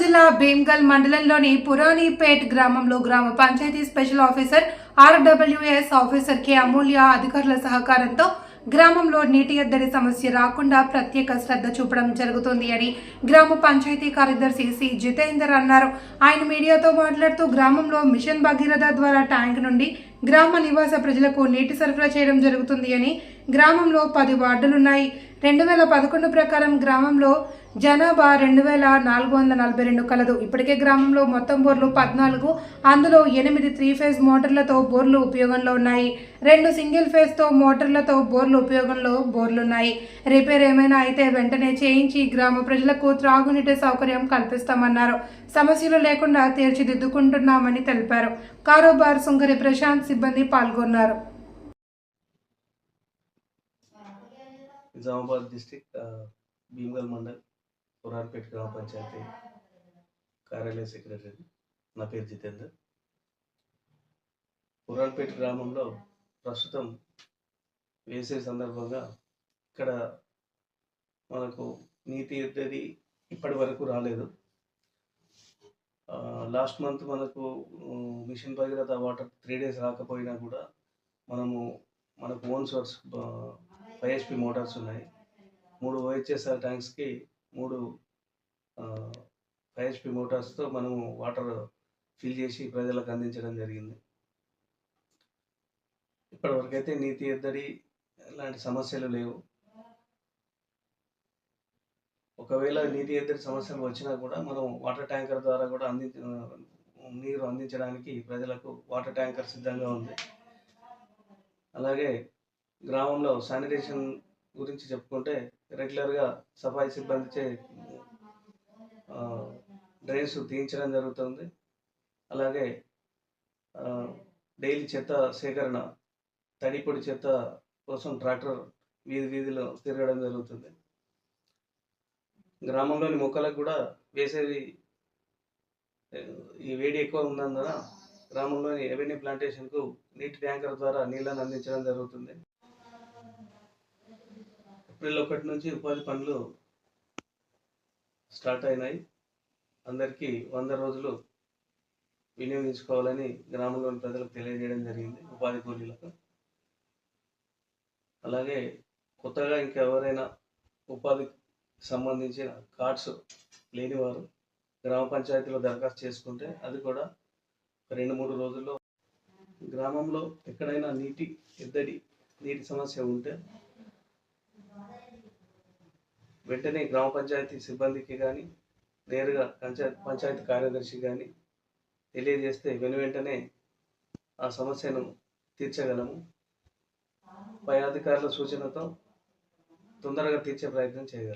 జిల్లా భీమ్గల్ మండలంలోని పురాణిపేట్ గ్రామంలో గ్రామ panchayat special officer RWS officer K Amulya అధికారుల సహకారంతో గ్రామంలో నీటి ఎద్దడి సమస్య రాకుండా ప్రత్యేక శ్రద్ధ చూపడం జరుగుతుంది అని గ్రామ పంచాయతీ కార్యదర్శి సి జితేందర్ అన్నారు. ఆయన మీడియాతో మాట్లాడుతూ గ్రామంలో మిషన్ భగీరథ ద్వారా ట్యాంక్ నుండి గ్రామ నివాస ప్రజలకు నీటి సరఫరా చేయడం జరుగుతుంది అని గ్రామంలో పది వార్డులున్నాయి. రెండు వేల పదకొండు ప్రకారం గ్రామంలో జనాభా రెండు వేల నాలుగు వందల నలభై రెండు కలదు. ఇప్పటికే గ్రామంలో మొత్తం బోర్లు పద్నాలుగు అందులో ఎనిమిది త్రీ ఫేజ్ మోటార్లతో బోర్లు ఉపయోగంలో ఉన్నాయి. రెండు సింగిల్ ఫేజ్తో మోటార్లతో బోర్లు ఉపయోగంలో బోర్లు ఉన్నాయి రిపేర్ ఏమైనా అయితే వెంటనే చేయించి గ్రామ ప్రజలకు త్రాగునీటి సౌకర్యం కల్పిస్తామన్నారు. సమస్యలు లేకుండా తీర్చిదిద్దుకుంటున్నామని తెలిపారు. కారోబార్ సుంకరి ప్రశాంత్ సిబ్బంది పాల్గొన్నారు. నిజామాబాద్ డిస్టిక్ భీమగల్ మండల్. పురాన్పేట గ్రామ పంచాయతీ కార్యాలయ సెక్రటరీ. నా పేరు జితేందర్. పురాన్పేట గ్రామంలో ప్రస్తుతం వేసే సందర్భంగా ఇక్కడ మనకు నీతి ఎద్దడి ఇప్పటి వరకు రాలేదు. లాస్ట్ మంత్ మనకు mission Bhagiratha water three days రాకపోయినా కూడా మనము మనకు own source five HP motors ఉన్నాయి. మూడు ఓహెచ్ఎస్ఆర్ ట్యాంక్స్కి మూడు ఫైవ్ హెచ్పి మోటార్స్తో మనము వాటర్ ఫిల్ చేసి ప్రజలకు అందించడం జరిగింది. ఇప్పటివరకైతే నీటి ఎద్దడి లాంటి సమస్యలు లేవు. ఒకవేళ నీటి ఎద్దడి సమస్యలు వచ్చినా కూడా మనం వాటర్ ట్యాంకర్ ద్వారా కూడా అందించ నీరు అందించడానికి ప్రజలకు వాటర్ ట్యాంకర్ సిద్ధంగా ఉంది. అలాగే గ్రామంలో శానిటేషన్ గురించి చెప్పుకుంటే రెగ్యులర్గా సఫాయి సిబ్బందిచే డ్రైన్స్ తీయించడం జరుగుతుంది. అలాగే డైలీ చెత్త సేకరణ తడిపొడి చెత్త కోసం ట్రాక్టర్ వీధి వీధిలో తిరగడం జరుగుతుంది. గ్రామంలోని మొక్కలకు కూడా వేసేవి ఈ వేడి ఎక్కువ ఉన్నందున గ్రామంలోని ఎవెన్యూ ప్లాంటేషన్కు నీటి ట్యాంకర్ ద్వారా నీళ్ళని అందించడం జరుగుతుంది. ఏప్రిల్ ఒకటి నుంచి ఉపాధి పనులు స్టార్ట్ అయినాయి. అందరికీ వంద రోజులు వినియోగించుకోవాలని గ్రామంలోని ప్రజలకు తెలియజేయడం జరిగింది ఉపాధి కూలీలకు. అలాగే కొత్తగా ఇంకెవరైనా ఉపాధికి సంబంధించిన కార్డ్స్ లేనివారు గ్రామ పంచాయతీలో దరఖాస్తు చేసుకుంటే అది కూడా రెండు మూడు రోజుల్లో గ్రామంలో ఎక్కడైనా నీటి ఎద్దడి నీటి సమస్య ఉంటే వెంటనే గ్రామ పంచాయతీ సిబ్బందికి కానీ నేరుగా పంచాయతీ పంచాయతీ కార్యదర్శి కానీ తెలియజేస్తే వెను వెంటనే ఆ సమస్యను తీర్చగలము. పై అధికారుల సూచనతో తొందరగా తీర్చే ప్రయత్నం చేయగలం.